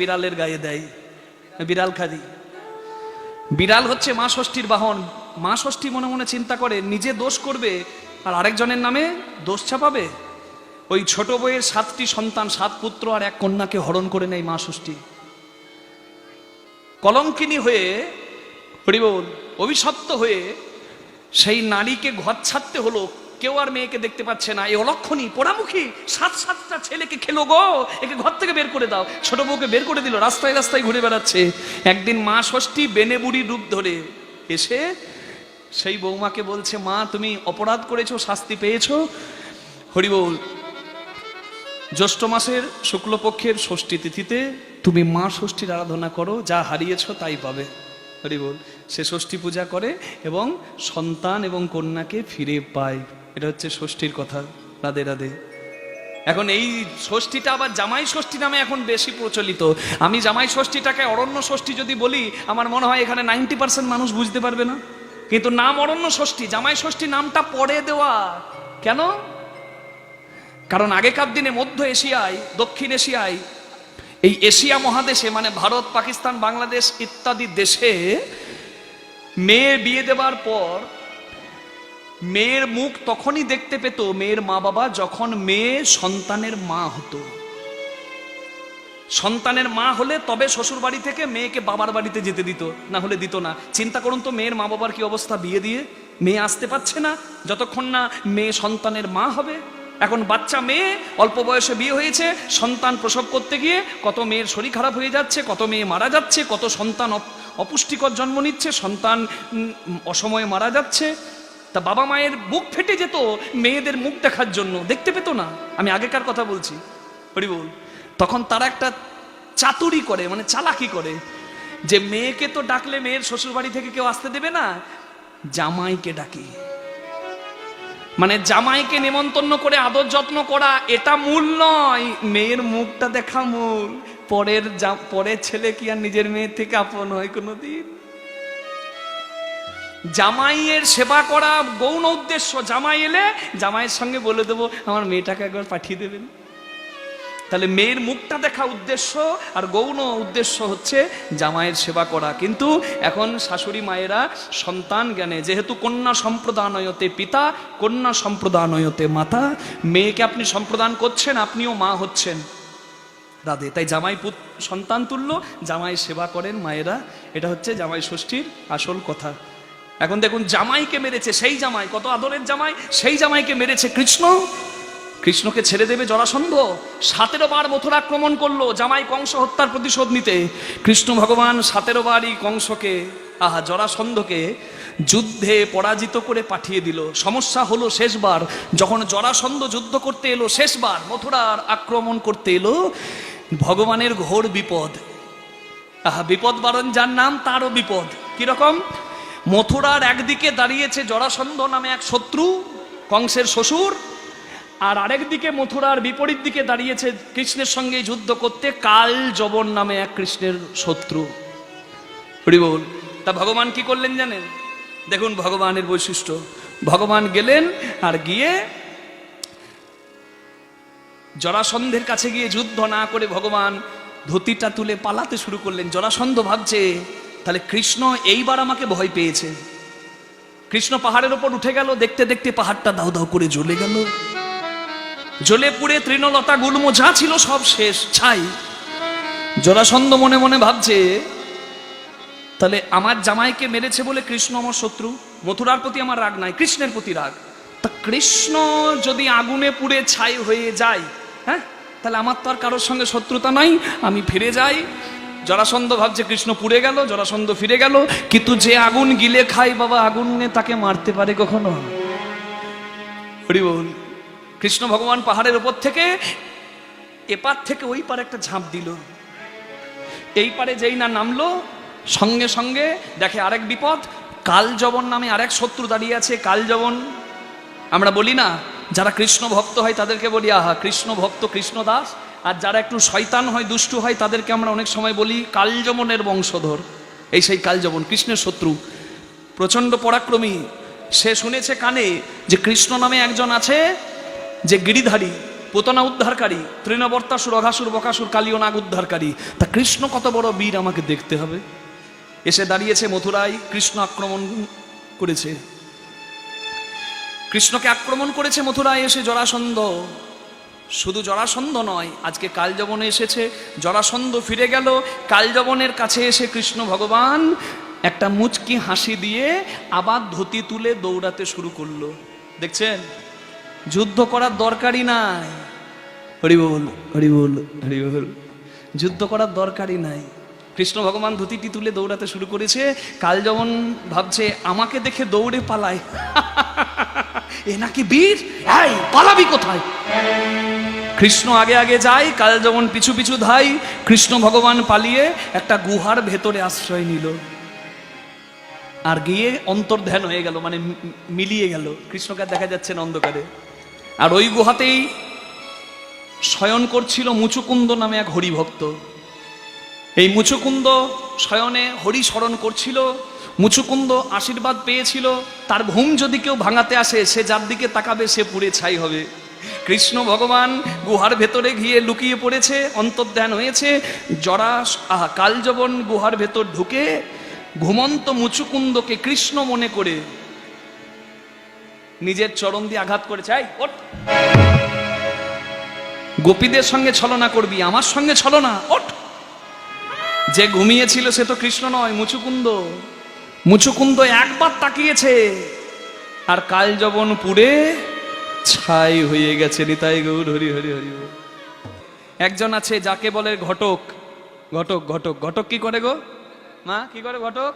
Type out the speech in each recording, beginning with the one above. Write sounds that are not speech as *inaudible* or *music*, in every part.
বিড়ালের গায়ে দেয়, বিড়াল খাদি। বিড়াল হচ্ছে মা ষষ্ঠীর বাহন। মা ষষ্ঠী মনে মনে চিন্তা করে, নিজে দোষ করবে আর আরেকজনের নামে দোষ ছাপাবে? ওই ছোট বইয়ের সাতটি সন্তান, সাত পুত্র আর এক কন্যাকে হরণ করে নেয় মা ষষ্ঠী। কলঙ্কিনী হয়ে, হরিবল, অভিশপ্ত হয়ে সেই নারীকে ঘর ছাড়তে হলো কেউ আর মেয়েকে দেখতে পাচ্ছে না। এই অলক্ষণী পোড়ামুখী। সাত সাতটা ছেলেকে খেলো গো। একে ঘর থেকে বের করে দাও। ছোট বউকে বের করে দিল। রাস্তায় রাস্তায় ঘুরে বেড়াচ্ছে। একদিন মা ষষ্ঠী বেনে বুড়ি রূপ ধরে এসে সেই বৌমাকে বলছে, মা, তুমি অপরাধ করেছ, শাস্তি পেয়েছ? হরিবল, জ্যৈষ্ঠ মাসের শুক্লপক্ষের ষষ্ঠী তিথিতে তুমি মা ষষ্ঠীর আরাধনা করো, যা হারিয়েছো তাই পাবে। হরি বল সে ষষ্ঠী পূজা করে এবং সন্তান এবং কন্যাকে ফিরে পায়। এটা হচ্ছে ষষ্ঠীর কথা, রাধে রাধে। এখন এই ষষ্ঠীটা আবার জামাই ষষ্ঠী নামে এখন বেশি প্রচলিত। আমি জামাই ষষ্ঠীটাকে অরণ্য ষষ্ঠী যদি বলি, আমার মনে হয় এখানে নাইনটি পার্সেন্ট মানুষ বুঝতে পারবে না। কিন্তু নাম অরণ্য ষষ্ঠী, জামাই ষষ্ঠী নামটা পরে দেওয়া। কেন? কারণ আগেকার দিনে মধ্য এশিয়ায়, দক্ষিণ এশিয়ায়, এই এশিয়া মহাদেশে মানে ভারত, পাকিস্তান, বাংলাদেশ ইত্যাদি দেশে মেয়ে বিয়ে দেওয়ার পর মেয়ের মুখ তখনই দেখতে পেত মেয়ের মা বাবা যখন মেয়ে সন্তানের মা হতো। সন্তানের মা হলে তবে শ্বশুর বাড়ি থেকে মেয়েকে বাবার বাড়িতে যেতে দিত, না হলে দিত না। চিন্তা করুন তো, মেয়ের মা বাবার কি অবস্থা বিয়ে দিয়ে? মেয়ে আসতে পারছে না, যতক্ষণ না মেয়ে সন্তানের মা হবে। এখন বাচ্চা মেয়ে, অল্প বয়সে বিয়ে হয়েছে, সন্তান প্রসব করতে গিয়ে কত মেয়ের শরীর খারাপ হয়ে যাচ্ছে, কত মেয়ে মারা যাচ্ছে, কত সন্তান অপ- অপুষ্টিকর জন্ম নিচ্ছে, সন্তান অসময়ে মারা যাচ্ছে। তা বাবা মায়ের বুক ফেটে যেত মেয়েদের মুখ দেখার জন্য। দেখতে পেতো না। আমি আগেকার কথা বলছি। হরি বল। তখন তারা একটা চাতুরি করে মানে চালাকি করে যে মেয়েকে তো ডাকলে মেয়ের শ্বশুর বাড়ি থেকে কেউ আসতে দেবে না, জামাইকে ডাকি। মানে জামাইকে নেমন্তন্ন করে, আদর যত্ন করা, এটা মূল নয়। মেয়ের মুখটা দেখা মূল। পরের পরের ছেলে কি আর নিজের মেয়ের থেকে আপন হয় কোনোদিন? জামাইয়ের সেবা করা গৌণ উদ্দেশ্য। জামাই এলে জামাইয়ের সঙ্গে বলে দেবো, আমার মেয়েটাকে একবার পাঠিয়ে দেবেন। তাহলে মেয়ের মুখটা দেখা উদ্দেশ্য আর গৌণ উদ্দেশ্য হচ্ছে জামাইয়ের সেবা করা। কিন্তু এখন শাশুড়ি মায়েরা সন্তান জ্ঞানে, যেহেতু কন্যা সম্প্রদানয়তে পিতা, কন্যা সম্প্রদানয়তে মাতা, মেয়েকে আপনি সম্প্রদান করছেন, আপনিও মা হচ্ছেন। রাধে, তাই জামাই পুত, সন্তান তুল্য, জামাই সেবা করেন মায়েরা। এটা হচ্ছে জামাই ষষ্ঠীর আসল কথা। এখন দেখুন, জামাইকে মেরেছে সেই জামাই, কত আদরের জামাই, সেই জামাইকে মেরেছে কৃষ্ণ। কৃষ্ণকে ছেড়ে দেবে জরাসন্ধ। সতেরো বার মথুর আক্রমণ করল জামাই কংস হত্যার প্রতিশোধ নিতে। কৃষ্ণ ভগবান সতেরো বারই কংসকে, আহা, জরাসন্ধকে যুদ্ধে পরাজিত করে পাঠিয়ে দিল। সমস্যা হলো শেষবার, যখন জরাসন্ধ যুদ্ধ করতে এলো, শেষবার মথুরার আক্রমণ করতে এলো, ভগবানের ঘোর বিপদ। আহা, বিপদ বারণ, যার নাম তারও বিপদ। কীরকম? মথুরার একদিকে দাঁড়িয়েছে জরাসন্ধ নামে এক শত্রু, কংসের শ্বশুর, আর আরেক দিকে মথুরার বিপরীত দিকে দাঁড়িয়েছে কৃষ্ণের সঙ্গে যুদ্ধ করতে কাল জবন নামে এক কৃষ্ণের শত্রু। হরিবল, তা ভগবান কি করলেন জানেন? দেখুন ভগবানের বৈশিষ্ট্য। ভগবান গেলেন আর গিয়ে জরাসন্ধের কাছে গিয়ে যুদ্ধ না করে ভগবান ধুতিটা তুলে পালাতে শুরু করলেন। জরাসন্ধ ভাবছে তাহলে কৃষ্ণ এইবার আমাকে ভয় পেয়েছে। কৃষ্ণ পাহাড়ের ওপর উঠে গেল, দেখতে দেখতে পাহাড়টা দাও দাও করে জ্বলে গেল। জ্বলে পুড়ে তৃণলতা গুল্ম যা ছিল সব শেষ, ছাই। জরাসন্ধ মনে মনে ভাবছে, তাহলে আমার জামাইকে মেরেছে বলে কৃষ্ণ আমার শত্রু? মথুরার প্রতি আমার রাগ নাই, কৃষ্ণের প্রতি রাগ। তা কৃষ্ণ যদি আগুনে পুড়ে ছাই হয়ে যায় হ্যাঁ? তাহলে আমার তো আর কারোর সঙ্গে শত্রুতা নাই, আমি ফিরে যাই। জরাসন্ধ ভাবছে কৃষ্ণ পুড়ে গেল, জরাসন্ধ ফিরে গেল। কিন্তু যে আগুন গিলে খাই বাবা, আগুনে তাকে মারতে পারে কখনো? হরি বল, কৃষ্ণ ভগবান পাহাড়ের ওপর থেকে এপার থেকে ওই পার একটা ঝাঁপ দিল। এই পারে যেই না নামলো, সঙ্গে সঙ্গে দেখে আরেক বিপদ কালজবন নামে আরেক শত্রু দাঁড়িয়ে আছে কালজবন আমরা বলি না, যারা কৃষ্ণ ভক্ত হয় তাদেরকে বলি, আহা, কৃষ্ণ ভক্ত কৃষ্ণ দাস আর যারা একটু শয়তান হয়, দুষ্টু হয়, তাদেরকে আমরা অনেক সময় বলি কালযমনের বংশধর। এই সেই কালযমন, কৃষ্ণের শত্রু। প্রচণ্ড পরাক্রমী। সে শুনেছে কানে যে কৃষ্ণ নামে একজন আছে যে গিরিধারী, পোতনা উদ্ধারকারী তৃণবর্তাসুর অঘাসুর বকাসুর, কালীয় নাগ উদ্ধারকারী। তা কৃষ্ণ কত বড় বীর আমাকে দেখতে হবে? এসে দাঁড়িয়েছে মথুরায়, কৃষ্ণ আক্রমণ করেছে। কৃষ্ণকে আক্রমণ করেছে মথুরায়, এসে জরাসন্ধ শুধু জরাসন্ধ নয় আজকে কালযবনে এসেছে জরাসন্ধ ফিরে গেল কালযবনের কাছে এসে কৃষ্ণ ভগবান একটা মুচকি হাসি দিয়ে আবার ধুতি তুলে দৌড়াতে শুরু করল। দেখছেন? যুদ্ধ করার দরকারই নাই। হরি বল হরি বল হরি বল। যুদ্ধ করার দরকারই নাই। কৃষ্ণ ভগবান ধুতিটি তুলে দৌড়াতে শুরু করেছে কাল যেমন ভাবছে আমাকে দেখে দৌড়ে পালায়। *laughs* এ নাকি বীর? এই পালাবি কোথায়? কৃষ্ণ আগে আগে যায়, কাল যেমন পিছু পিছু ধাই, কৃষ্ণ ভগবান পালিয়ে একটা গুহার ভেতরে আশ্রয় নিল। আর গিয়ে অন্তর্ধ্যান হয়ে গেল মানে মিলিয়ে গেল, কৃষ্ণকে দেখা যাচ্ছে অন্ধকারে। আর ওই গুহাতেই শয়ন করছিল মুচুকুন্দ নামে এক হরিভক্ত। এই মুচুকুন্দ শয়নে হরি স্মরণ করছিল, মুচুকুন্দ আশীর্বাদ পেয়েছিল, তার ঘুম যদি কেউ ভাঙাতে আসে, সে যার দিকে তাকাবে, সে পুড়ে ছাই হবে। কৃষ্ণ ভগবান গুহার ভেতরে গিয়ে লুকিয়ে পড়েছে অন্তর্ধ্যান হয়েছে। জরা, আহা কালজবন গুহার ভেতর ঢুকে ঘুমন্ত মুচুকুন্দকে কৃষ্ণ মনে করে নিজের চরণ দিয়ে আঘাত করে চাই ওঠ। গোপীদের সঙ্গে ছলনা করবি, আমার সঙ্গে ছলনা, ওঠ। যে ঘুমিয়েছিল সে তো কৃষ্ণ নয়, মুচুকুন্দ। মুচুকুন্দ একবার তাকিয়েছে, আর কাল যবন পুড়ে ছাই হয়ে গেছে নিতাই গৌর, হরি হরি হরি। একজন আছে যাকে বলে ঘটক। ঘটক ঘটক। ঘটক কি করে গো? মা, কি করে ঘটক?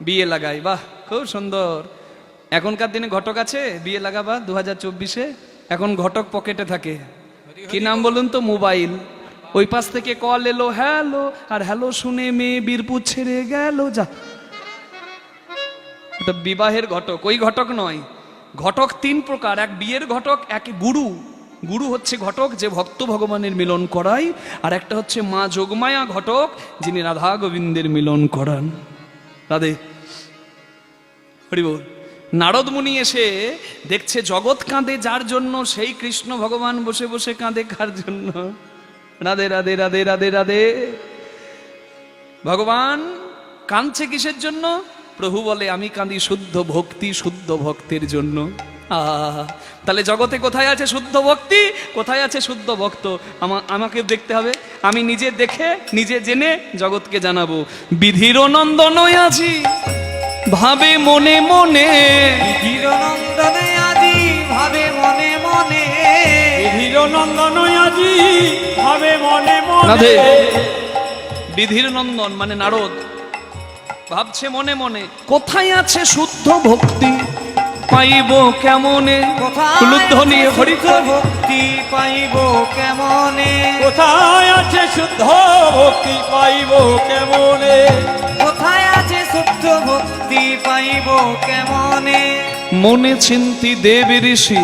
বিয়ে লাগাই বাহ, খুব সুন্দর। এখনকার দিনে ঘটক আছে? বিয়ে লাগাবা দু হাজার চব্বিশে? এখন ঘটক পকেটে থাকে। কি নাম বলুন তো? মোবাইল। ওই পাশ থেকে কল এলো, হ্যালো, আর হ্যালো, শুনে মেয়ে বীরপুর ছেড়ে গেল। যা। বিবাহের ঘটক। ওই ঘটক নয়। ঘটক তিন প্রকার, এক বিয়ের ঘটক, এক গুরু। গুরু হচ্ছে ঘটক যে ভক্ত ভগবানের মিলন করায়, আর একটা হচ্ছে মা যোগমায়া ঘটক যিনি রাধা গোবিন্দের মিলন করান। রাধে। হরি বল নারদ মুনি এসে দেখছে জগৎ কাঁদে যার জন্য, সেই কৃষ্ণ ভগবান বসে বসে কাঁদে কার জন্য? রাধে রাধে রাধে রাধে রাধে। ভগবান কাঁদছে কিসের জন্য? প্রভু বলে আমি কাঁদি শুদ্ধ ভক্তি শুদ্ধ ভক্তের জন্য। আহা, তাহলে জগতে কোথায় আছে শুদ্ধ ভক্তি? কোথায় আছে শুদ্ধ ভক্ত? আমা- আমাকে দেখতে হবে। আমি নিজে দেখে নিজে জেনে জগৎকে জানাব। বিধির নন্দন আছি ভাবে মনে মনে। হিরনন্দনে আদি ভাবে মনে মনে। হিরনন্দন আজি ভাবে মনে মনে। বিধির নন্দন মানে নারদ। ভাবছে মনে মনে কোথায় আছে শুদ্ধ ভক্তি? পাইব কেমনে? হুলুধ্বনি হরি শুদ্ধ ভক্তি? পাইব কেমনে? কোথায় আছে শুদ্ধ ভক্তি? পাইব কেমনে? কোথায় আছে শুদ্ধ ভক্তি? পাইব কেমনে? মনে চিন্তি দেব ঋষি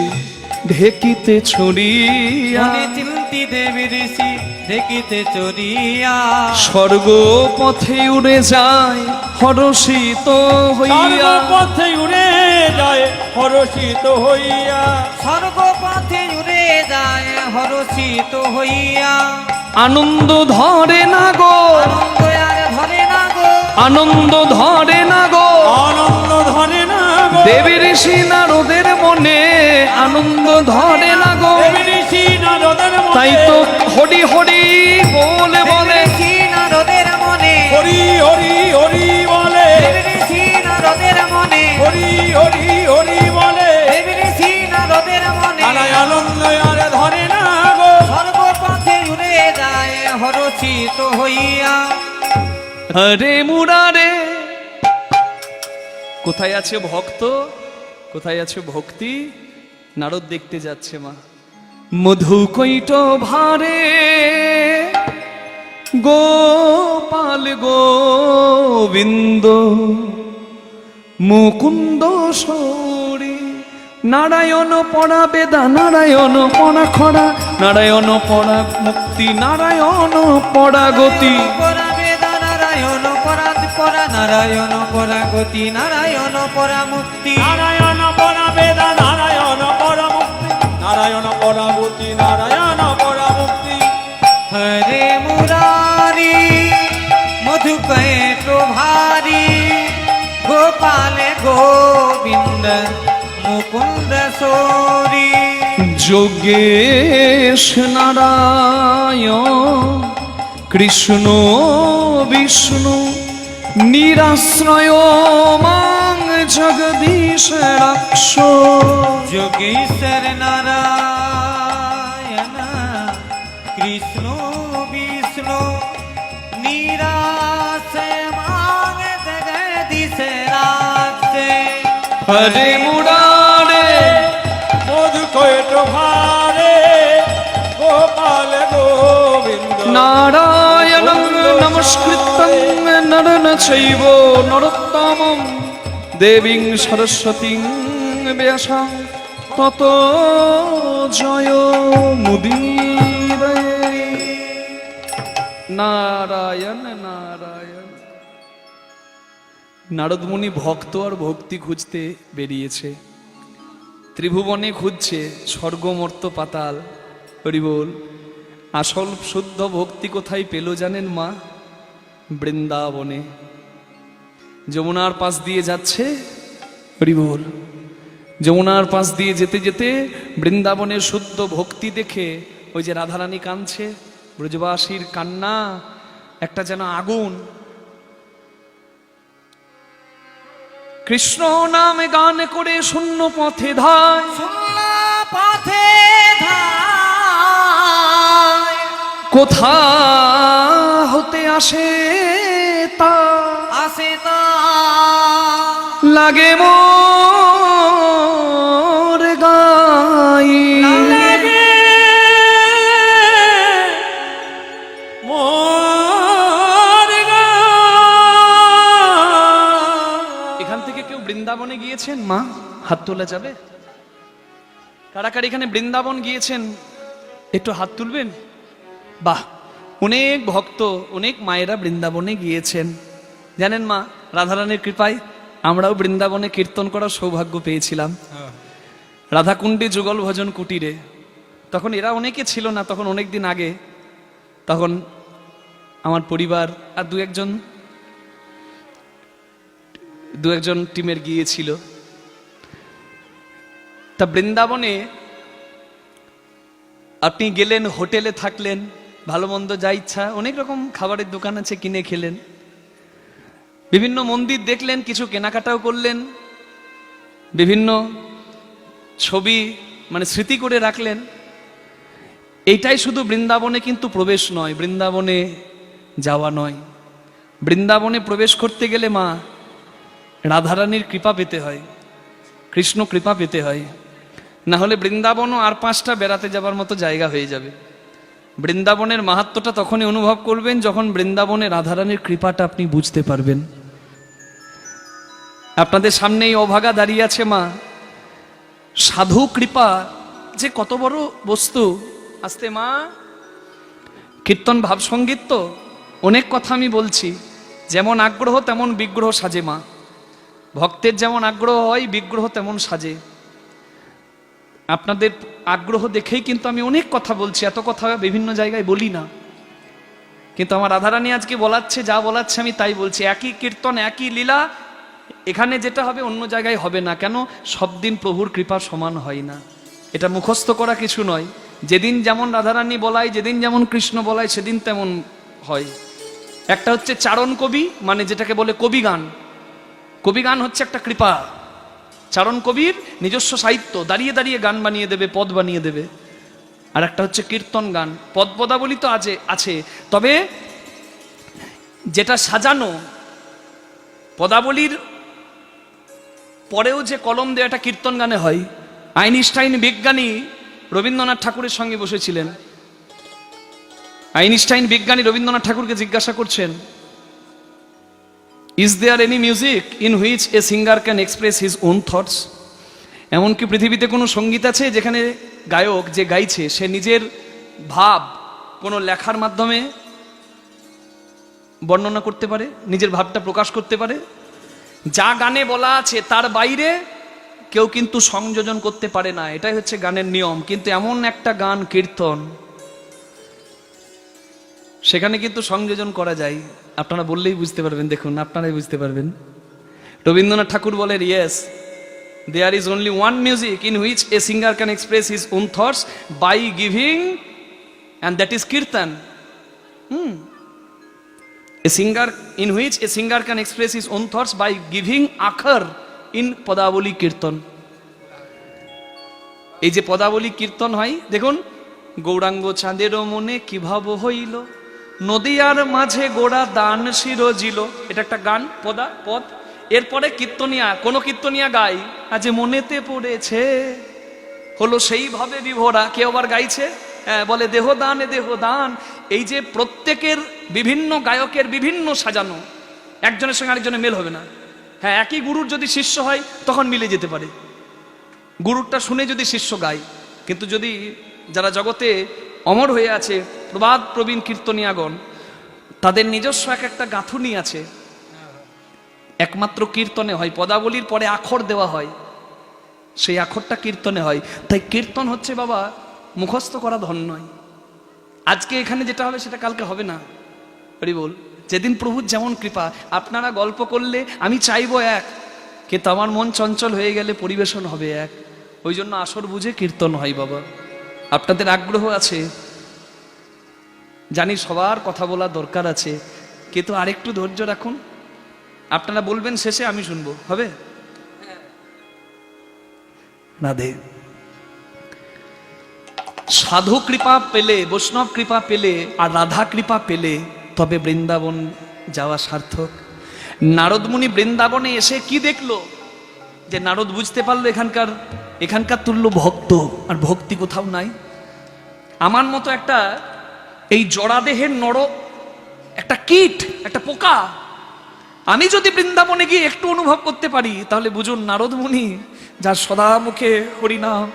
ঢেকিতে ছড়িয়া। মনে চিন্তি দেবী ঋষি দেখিতে চরিয়া স্বর্গ পথে উড়ে যায় হরষিত হইয়া। পথে উড়ে যায় হরষিত হইয়া। স্বর্গপথে উড়ে যায় হরষিত হইয়া। আনন্দ ধরে না গো। আনন্দ আর ধরে না গো আনন্দ ধরে না গো। আনন্দ ধরে না গো। দেবী ঋষি নারদের মনে আনন্দ ধরে না গো। দেবী ঋষি নারদের তাই তো হরি হরি বলে বলে। নারদের মনে হরি হরি হরি বলে। ঋষি নারদের মনে হরি হরি হরি বলে। ঋষি নারদের মনে আনন্দ আর ধরে না গো। সর্বপথে উড়ে যায় হরষিত হইয়া। হরে মুরারে কোথায় আছে ভক্ত? কোথায় আছে ভক্তি? নারদ দেখতে যাচ্ছে মা। মধু কৈট ভারে, গোপাল গোবিন্দ, মুকুন্দ সৌরি, নারায়ণ পড়া বেদা, নারায়ণ পড়া খরা নারায়ণ পড়া মুক্তি, নারায়ণ পড়া গতি। নারায়ণ পরা গতি নারায়ণ পরা মুক্তি নারায়ণ পরা বেদা নারায়ণ পরা মুক্তি নারায়ণ পরা বুদ্ধি নারায়ণ পরা মুক্তি হরে মুরারি মধুকয়ে প্রভারি গোপাল গোবিন্দ মুকুন্দ সোরি। যোগেশ নারায়ণ কৃষ্ণ বিষ্ণু নিরাশ্রয় মাং জগদীশ রাক্ষ যোগীশ্বর নারায়ণ কৃষ্ণ বিষ্ণু নিরাশয় মাং জগদীশ রাখছে হরে মুরারে মধু কৈট ভারে গোপাল গোবিন্দ। নারায়ণ নমস্কৃত নরন দেবীং সরস্বতী ব্যাসা তত জয় মুদীর নারায়ণ নারায়ণ। নারদমুনি ভক্ত আর ভক্তি খুঁজতে বেরিয়েছে। ত্রিভুবনে খুঁজছে স্বর্গমর্ত পাতাল। হরি বল আসল শুদ্ধ ভক্তি কোথায় পেল জানেন মা? বৃন্দাবনে। যমুনার পাশ দিয়ে যাচ্ছে হরিবল যমুনার পাশ দিয়ে যেতে যেতে বৃন্দাবনের শুদ্ধ ভক্তি দেখে ওই যে রাধারানী কাঁদছে ব্রজবাসীর কান্না একটা যেন আগুন। কৃষ্ণ নামে গান করে শূন্য পথে ধায়। শূন্য পথে ধায়। কোথা হতে আসে তা। আসে তা। লাগে মোর গাই। লাগে মোর এখান থেকে কেউ বৃন্দাবনে গিয়েছেন মা? হাত তোলা যাবে? কারা কারা এখানে বৃন্দাবন গিয়েছেন? একটু হাত তুলবেন? বাহ! অনেক ভক্ত, অনেক মায়েরা বৃন্দাবনে গিয়েছেন। জানেন মা, রাধারানীর কৃপায় আমরাও বৃন্দাবনে কীর্তন করার সৌভাগ্য পেয়েছিলাম। রাধাকুণ্ডী যুগল ভজন কুটিরে, তখন এরা অনেকে ছিল না, তখন অনেক দিন আগে, তখন আমার পরিবার আর দু একজন দু একজন টিমের গিয়েছিল। তা বৃন্দাবনে আপনি গেলেন, হোটেলে থাকলেন ভালো মন্দ যা ইচ্ছা, অনেক রকম খাবারের দোকান আছে, কিনে খেলেন। বিভিন্ন মন্দির দেখলেন, কিছু কেনাকাটাও করলেন। বিভিন্ন ছবি মানে স্মৃতি করে রাখলেন। এইটাই শুধু বৃন্দাবনে কিন্তু প্রবেশ নয়, বৃন্দাবনে যাওয়া নয়। বৃন্দাবনে প্রবেশ করতে গেলে মা রাধারানীর কৃপা পেতে হয়, কৃষ্ণ কৃপা পেতে হয়। না হলে বৃন্দাবনও আর পাঁচটা বেড়াতে যাবার মতো জায়গা হয়ে যাবে। বৃন্দাবনের মাহাত্মটা তখনই অনুভব করবেন যখন বৃন্দাবনে রাধারানীর কৃপাটা আপনি বুঝতে পারবেন। আপনাদের সামনে এই অভাগা দাঁড়িয়ে আছে মা। সাধু কৃপা যে কত বড় বস্তু। আসতে মা। কীর্তন ভাব সংগীত তো, অনেক কথা আমি বলছি। যেমন আগ্রহ তেমন বিগ্রহ সাজে মা। ভক্তের যেমন আগ্রহ হয়, বিগ্রহ তেমন সাজে। আপনাদের আগ্রহ দেখেই কিন্তু আমি অনেক কথা বলছি, এত কথা বিভিন্ন জায়গায় বলি না। কিন্তু আমার রাধারানী আজকে বলাচ্ছে, যা বলাচ্ছে আমি তাই বলছি। একই কীর্তন, একই লীলা, এখানে যেটা হবে অন্য জায়গায় হবে না। কেন? সব দিন প্রভুর কৃপা সমান হয় না। এটা মুখস্থ করা কিছু নয়। যেদিন যেমন রাধারানী বলায়, যেদিন যেমন কৃষ্ণ বলায়, সেদিন তেমন হয়। একটা হচ্ছে চারণ কবি মানে যেটাকে বলে কবি গান। কবি গান হচ্ছে একটা কৃপা। চারণ কবির নিজস্ব সাহিত্য, দাঁড়িয়ে দাঁড়িয়ে গান বানিয়ে দেবে, পদ বানিয়ে দেবে। আর একটা হচ্ছে কীর্তন গান। পদ পদাবলী তো আছে আছে। তবে যেটা সাজানো, পদাবলীর পরেও যে কলম দেওয়াটা কীর্তন গানে হয়, আইনস্টাইন বিজ্ঞানী রবীন্দ্রনাথ ঠাকুরের সঙ্গে বসেছিলেন। আইনস্টাইন বিজ্ঞানী রবীন্দ্রনাথ ঠাকুরকে জিজ্ঞাসা করছেন is there any music in which a singer can express his own thoughts এমনকি পৃথিবীতে কোনো সংগীত আছে যেখানে গায়ক যে গাইছে, সে নিজের ভাব কোনো লেখার মাধ্যমে বর্ণনা করতে পারে, নিজের ভাবটা প্রকাশ করতে পারে? যা গানে বলা আছে তার বাইরে কেউ কিন্তু সংযোজন করতে পারে না। এটাই হচ্ছে গানের নিয়ম। কিন্তু এমন একটা গান, কীর্তন সেখানে কিন্তু সংযোজন করা যায়। আপনারা বললেই বুঝতে পারবেন, দেখুন, আপনারাই বুঝতে পারবেন। রবীন্দ্রনাথ ঠাকুর বলেন yes there is only one music in which a singer can express his own thoughts by giving and that is kirtan hmm a singer in which a singer can express his own thoughts by giving akhar in Padavali kirtan এই যে পদাবলী কীর্তন হয়, দেখুন, গৌরাঙ্গ চাঁদেরও মনে কি ভাব হইল। নদিয়ার মাঝে গোড়া দান শিরজিল এটা একটা গান পদা পদ। এরপরে কীর্তনিয়া কোন কীর্তনিয়া গাই আজ মনেতে পড়েছে। হলো সেইভাবে বিভোরা কেউ আবার গাইছে? হ্যাঁ, বলে দেহ দান দেহ দান। এই যে প্রত্যেকের বিভিন্ন গায়কের বিভিন্ন সাজানো একজনের সঙ্গে আরেকজনের মেল হবে না। হ্যাঁ একই গুরুর যদি শিষ্য হয় তখন মিলে যেতে পারে। গুরুরটা শুনে যদি শিষ্য গায় কিন্তু যদি যারা জগতে অমর হয়ে আছে প্রবাদ প্রবীণ কীর্তনিয়াগণ, তাদের নিজস্ব এক একটা গাঁথুনি আছে। একমাত্র কীর্তনে হয়, পদাবলীর পরে আখর দেওয়া হয়। সেই আখরটা কীর্তনে হয়। তাই কীর্তন হচ্ছে বাবা, মুখস্থ করা ধন নয়। আজকে এখানে যেটা হবে সেটা কালকে হবে না। বল, যেদিন প্রভুর যেমন কৃপা, আপনারা গল্প করলে আমি চাইব এক, কিন্তু আমার মন চঞ্চল হয়ে গেলে পরিবেশন হবে এক। ওই জন্য আসর বুঝে কীর্তন হয় বাবা। আপনাদের আগ্রহ আছে জানি সবার কথা বলা দরকার আছে কিন্তু আরেকটু ধৈর্য রাখুন। আপনারা বলবেন শেষে আমি শুনব। হবে? রাধে সাধু কৃপা পেলে বৈষ্ণব কৃপা পেলে আর রাধা কৃপা পেলে তবে বৃন্দাবন যাওয়া সার্থক। নারদমুনি বৃন্দাবনে এসে কি দেখল? যে নারদ বুঝতে পারল এখানকার এখানকার তুল্য ভক্ত আর ভক্তি কোথাও নাই। আমার মতো একটা এই জড়াদেহের নর একটা কীট, একটা পোকা। আমি যদি বৃন্দাবনে গিয়ে একটু অনুভব করতে পারি, তাহলে বুঝুন নারদ মুনি, যার সদা মুখে হরিনাম,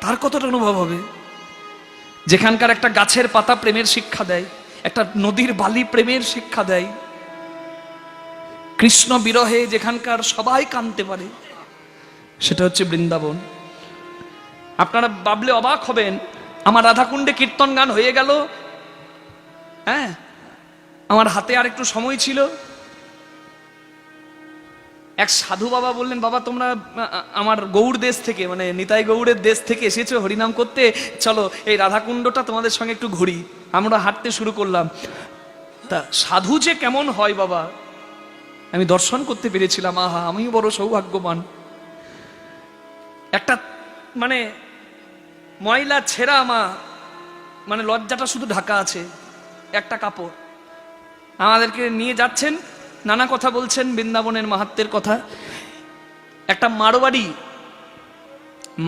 তার কতটা অনুভব হবে? যেখানকার একটা গাছের পাতা প্রেমের শিক্ষা দেয়, একটা নদীর বালি প্রেমের শিক্ষা দেয়। কৃষ্ণ বিরহে যেখানকার সবাই কানতে পারে, সেটা হচ্ছে বৃন্দাবন। আপনারা ভাবলে অবাক হবেন আমার রাধাকুণ্ডে কীর্তন গান হয়ে গেল। হ্যাঁ? আমার হাতে আর একটু সময় ছিল। এক সাধু বাবা বললেন, বাবা, তোমরা আমার গৌড় দেশ থেকে মানে নিতাই গৌড়ের দেশ থেকে এসেছ হরিনাম করতে। চলো, এই রাধাকুণ্ডটা তোমাদের সঙ্গে একটু ঘুরি। আমরা হাঁটতে শুরু করলাম। তা সাধু যে কেমন হয় বাবা? আমি দর্শন করতে পেরেছিলাম। আহা আমি বড় সৌভাগ্যবান। একটা মানে ময়লা ছেঁড়া মা মানে লজ্জাটা শুধু ঢাকা আছে, একটা কাপড়। আমাদেরকে নিয়ে যাচ্ছেন, নানা কথা বলছেন, বৃন্দাবনের মাহাত্মের কথা। একটা মারোয়াড়ি,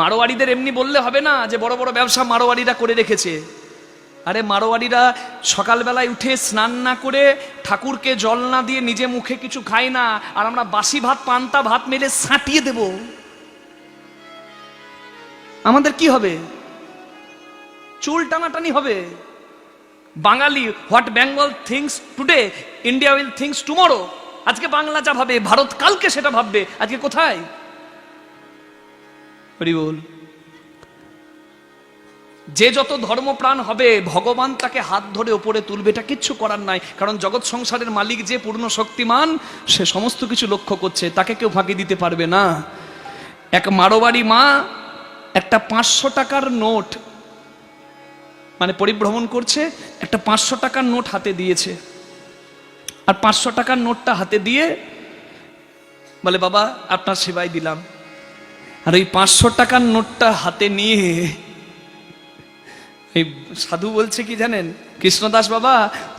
মারোয়াড়িদের এমনি বললে হবে না যে বড় বড় ব্যবসা মারোয়াড়িরা করে রেখেছে। আরে মারোয়াড়িরা সকালবেলায় উঠে স্নান না করে ঠাকুরকে জল না দিয়ে নিজে মুখে কিছু খায় না, আর আমরা বাসি ভাত, পান্তা ভাত মেলে সাঁটিয়ে দেব। আমাদের কি হবে? চুল টানাটানি হবে। বাঙালি what Bengal thinks today India will think tomorrow আজকে বাংলা যা ভাবে, ভারত কালকে সেটা ভাববে। আজকে কোথায়? যে যত ধর্মপ্রাণ হবে, ভগবান তাকে হাত ধরে ওপরে তুলবে, এটা কিচ্ছু করার নাই। কারণ জগৎ সংসারের মালিক যে পূর্ণ শক্তিমান, সে সমস্ত কিছু লক্ষ্য করছে, তাকে কেউ ফাঁকি দিতে পারবে না। এক মারোবাড়ি মা, একটা পাঁচশো টাকার নোট মানে পরিভ্রমণ করছে, একটা পাঁচশো টাকার নোট হাতে দিয়েছে। আর পাঁচশো টাকার নোটটা হাতে দিয়ে বলে, বাবা, আপনার সেবায় দিলাম। আর ওই পাঁচশো টাকার নোটটা হাতে নিয়ে এই সাধু বলছে কি জানেন, কৃষ্ণদাস বাবা,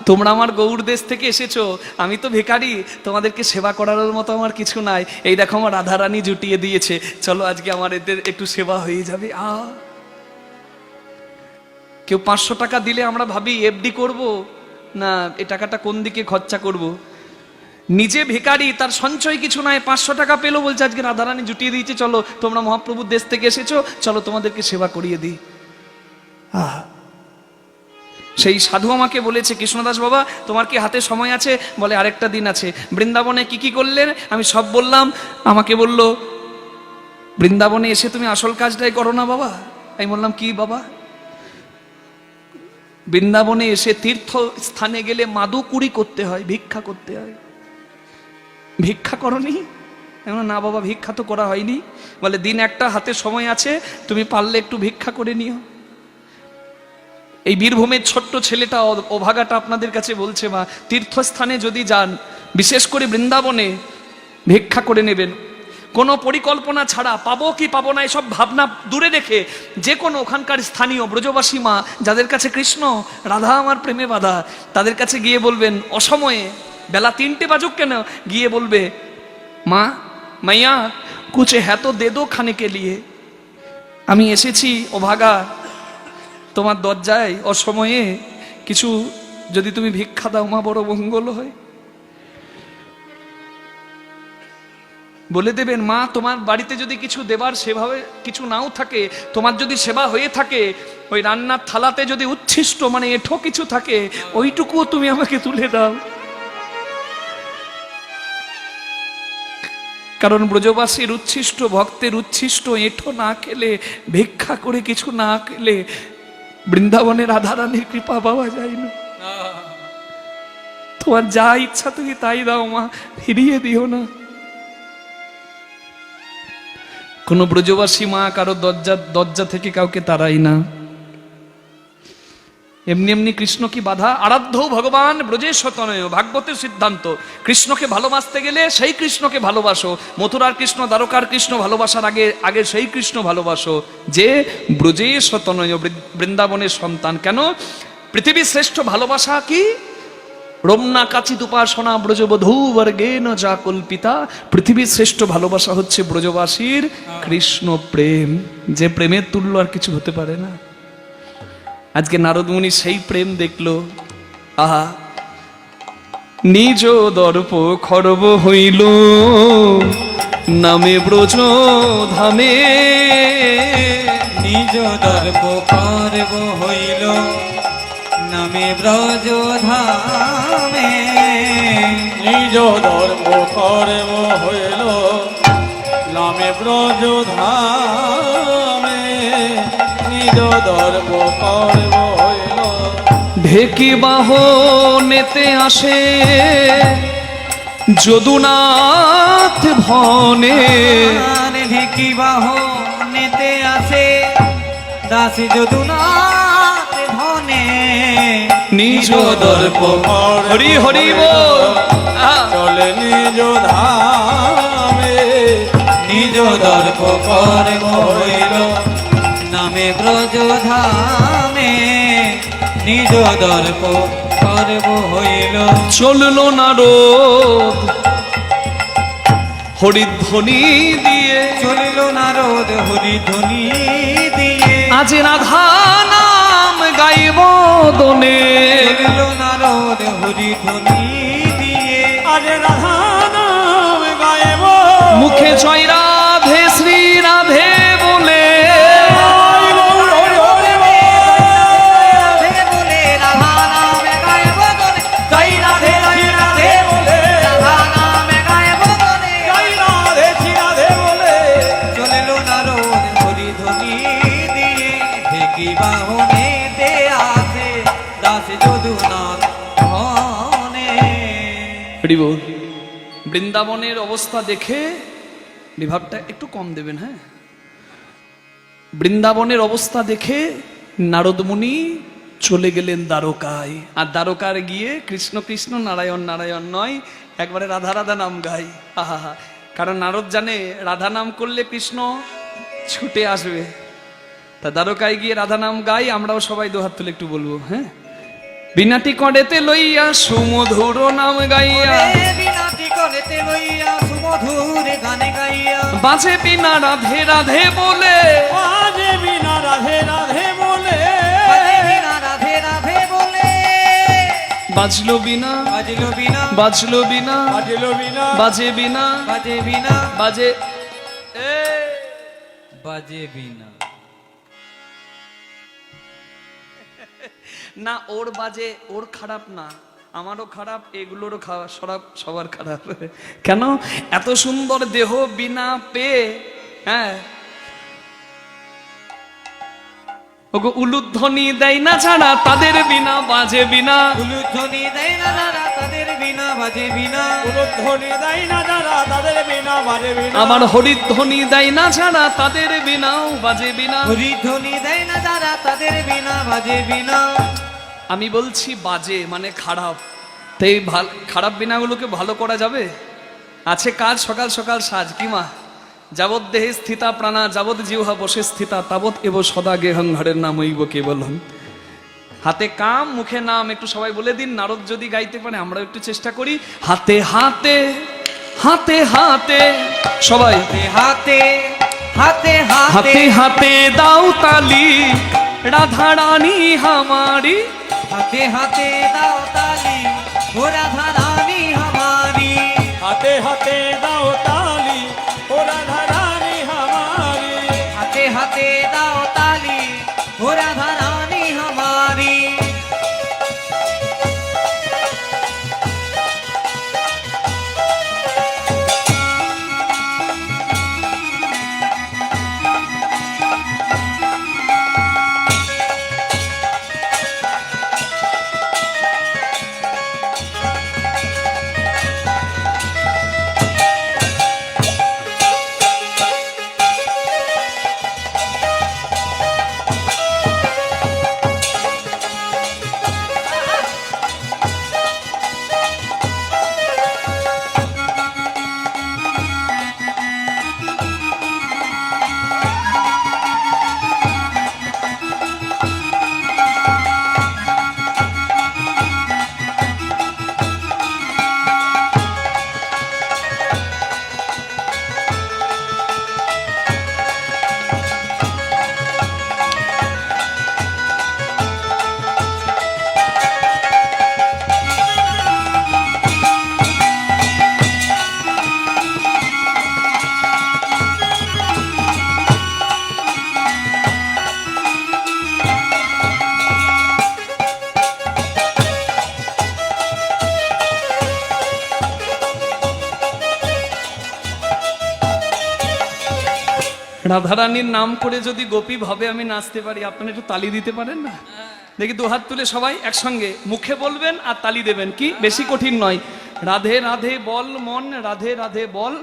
তোমরা আমার গৌর দেশ থেকে এসেছ, আমি তো ভিখারি, তোমাদেরকে সেবা করার মতো আমার কিছু নাই। এই দেখো আমার রাধারানী জুটিয়ে দিয়েছে। চলো আজকে আমার এদের একটু সেবা হয়ে যাবে। আ কেউ পাঁচশো টাকা দিলে আমরা ভাবি, এফডি করব? না, এ টাকাটা কোন দিকে খরচা করব। নিজে ভিখারি, তার সঞ্চয় কিছু নাই, পাঁচশো টাকা পেল বলছে, আজকে রাধারানী জুটিয়ে দিয়েছে, চলো, তোমরা মহাপ্রভুর দেশ থেকে এসেছ, চলো তোমাদেরকে সেবা করিয়ে দিই। আহ। সেই সাধু আমাকে বলেছে, কৃষ্ণদাস বাবা, তোমার কি হাতে সময় আছে? বলে, আরেকটা দিন আছে। বৃন্দাবনে কি কি করলেন? আমি সব বললাম, আমাকে বলল, বৃন্দাবনে এসে তুমি আসল কাজটাই করো না বাবা। আমি বললাম, কি বাবা? বৃন্দাবনে এসে তীর্থ স্থানে গেলে মাদুকুড়ি করতে হয়, ভিক্ষা করতে হয়। ভিক্ষা করনি? এমন না বাবা, ভিক্ষা তো করা হয়নি। বলে, দিন একটা হাতে সময় আছে, তুমি পারলে একটু ভিক্ষা করে নিও। এই বীরভূমের ছোট্ট ছেলেটা অভাগাটা আপনাদের কাছে বলছে, মা, তীর্থস্থানে যদি যান, বিশেষ করে বৃন্দাবনে ভিক্ষা করে নেবেন। কোনো পরিকল্পনা ছাড়া পাবো কি পাবো না, এসব ভাবনা দূরে রেখে যে কোনো ওখানকার স্থানীয় ব্রজবাসী মা যাদের কাছে কৃষ্ণ, রাধা আমার প্রেমে বাধা, তাদের কাছে গিয়ে বলবেন, অসময়ে বেলা তিনটে বাজুক কেন? গিয়ে বলবে, মা, মাইয়া, কুচে হ্যাঁ তো দে দো খানে কে লিয়ে। আমি এসেছি, ও ভাগা, তোমার দরজায় অসময়ে কিছু যদি তুমি ভিক্ষা দাও মা, বড় মঙ্গল হয়। বলে দেবেন মা তোমার বাড়িতে যদি কিছু দেবার সেভাবে কিছু নাও থাকে তোমার যদি সেবা হয়ে থাকে ওই রান্নার থালাতে যদি উচ্ছিষ্ট মানে এঠো কিছু থাকে ওইটুকুও তুমি আমাকে তুলে দাও। কারণ ব্রজবাসীর উচ্ছিষ্ট ভক্তের উচ্ছিষ্ট এঁঠো না খেলে ভিক্ষা করে কিছু না খেলে বৃন্দাবনের রাধারানীর কৃপা পাওয়া যায় না। তোমার যা ইচ্ছা তুমি তাই দাও মা ফিরিয়ে দিও না। কোনো ব্রজবাসী মা কারও দরজা দরজা থেকে কাউকে তারাই না। এমনি এমনি কৃষ্ণ কি বাধা? আরাধ্য ভগবান ব্রজের শতনয় ভাগবতের সিদ্ধান্ত। কৃষ্ণকে ভালোবাসতে গেলে সেই কৃষ্ণকে ভালোবাসো। মথুরার কৃষ্ণ, দ্বারকার কৃষ্ণ ভালোবাসার আগে আগে সেই কৃষ্ণ ভালোবাসো। যে ব্রজের শতনয় বৃন্দাবনের সন্তান। কেন? পৃথিবীর শ্রেষ্ঠ ভালোবাসা কি? রমনা কাচিত উপাসনা ব্রজবধূ বর্গেন যা কল্পিতা। পৃথিবীর শ্রেষ্ঠ ভালোবাসা হচ্ছে ব্রজবাসীর কৃষ্ণ প্রেম। যে প্রেমের তুল্য আর কিছু হতে পারে না। আজকে নারদমুনি সেই প্রেম দেখল। আহা, নিজ দর্প খরব হইল। নামে ব্রজ ধামে নিজ দর্প করব হইল। নামে ব্রজ ধামে নিজ ধর্ম কর্ম হইল নামে ব্রজ ধামে নিজ ধর্ম কর্ম হইল। ঢেকি বাহনেতে আসে যদুনাথ ভনে ঢেকি বাহ নেতে আসে দাসী যদুনাথ ধনে নিজ দর্প হরি হরি বল। চলে নিজ ধামে নিজ দর্প করে হইল নামে ব্রজ ধামে নিজ দর্প করব হইল চলল নারদ হরিধ্বনি দিয়ে। চলিল নারদ হরি ধ্বনি দিয়ে। আজ রাধা নাম গাইব দনে চলিল নারদ হরি ধ্বনি মুখে জয় রাধে শ্রী রাধে বলে। বৃন্দাবনের অবস্থা দেখে বিভাগটা একটু কম দেবেন হ্যাঁ? বৃন্দাবনের অবস্থা দেখে নারদমুনি চলে গেলেন দ্বারকায়। আর দ্বারকার গিয়ে কৃষ্ণ কৃষ্ণ, নারায়ণ নারায়ণ নয়, একবারে রাধা রাধা নাম গাই আহা কারণ নারদ জানে রাধা নাম করলে কৃষ্ণ ছুটে আসবে। তা দ্বারকায় গিয়ে রাধা নাম গাই আমরাও সবাই দুহাত তুলে একটু বলব হ্যাঁ? বিনাটি কড়েতে লইয়া সুমধুর নাম গাইয়া। বিনাটি লইয়া সুমধুর গানে গাইয়া। বাজে বিনা রাধে রাধে বলে। বিনা রাধে রাধে বলে। বাজে বিনা রাধে রাধে বলে। বাজলো বিনা। বাজিল বিনা। বাজলো বিনা। বাজিল বিনা। বাজে বিনা। বাজে বিনা। বাজে এ। বাজে বিনা। না, ওর বাজে, ওর খারাপ না। আমারও খারাপ, এগুলোরও খারাপ সরাব, সবার খারাপ। কেন? এত সুন্দর দেহ বিনা পেয়ে হ্যাঁ ওগো উলুধ্বনি দেয় না ছাড়া তাদের বিনা বাজে বিনা। উলুধ্বনি দেয় না তারা তাদের বিনা বাজে বিনা। উলুধ্বনি দেয় না যারা তাদের বিনা বাজে বিনা। আমার হরিধ্বনি দেয় না ছাড়া তাদের বিনাও বাজে বিনা। হরিধ্বনি দেয় না যারা তাদের বিনা বাজে বিনা। আমি বলছি বাজে মানে খারাপ। তাই খারাপ বিনাগুলোকে ভালো করা যাবে? আছে কাজ সকাল সকাল সাজ কি মা? যাবৎ দেহে স্থিতা প্রাণা যাবৎ জিহ্বা বসে স্থিতা তাবৎ এব সদা গেহংঘরের নাম ঐব কেবলম। হাতে কাম মুখে নাম একটু সবাই বলে দিন নারদ যদি গাইতে পারে আমরা একটু চেষ্টা করি। হাতে হাতে হাতে হাতে সবাই। হাতে হাতে হাতে হাতে। হাতে দাও তালি রাধা রানী হামারি। হাতে হাতে দাও তালি ও রাধা রাধারানীর নাম করে যদি গোপী ভাবে আমি নাচতে পারি, আপনারা একটু তালি দিতে পারেন না? দেখি দু হাত তুলে সবাই একসঙ্গে মুখে বলবেন আর তালি দেবেন, কি? বেশি কঠিন নয়। রাধে রাধে বল মন, রাধে রাধে বল,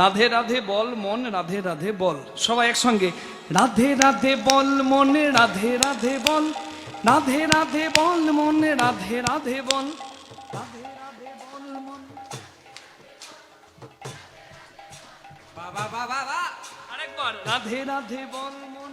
রাধে রাধে বল মন, রাধে রাধে বল। সবাই একসঙ্গে, রাধে রাধে বল মন, রাধে রাধে বল, রাধে রাধে বল মন, রাধে রাধে বল বল বাবা বাবা বাবা রাধে রাধে বল মন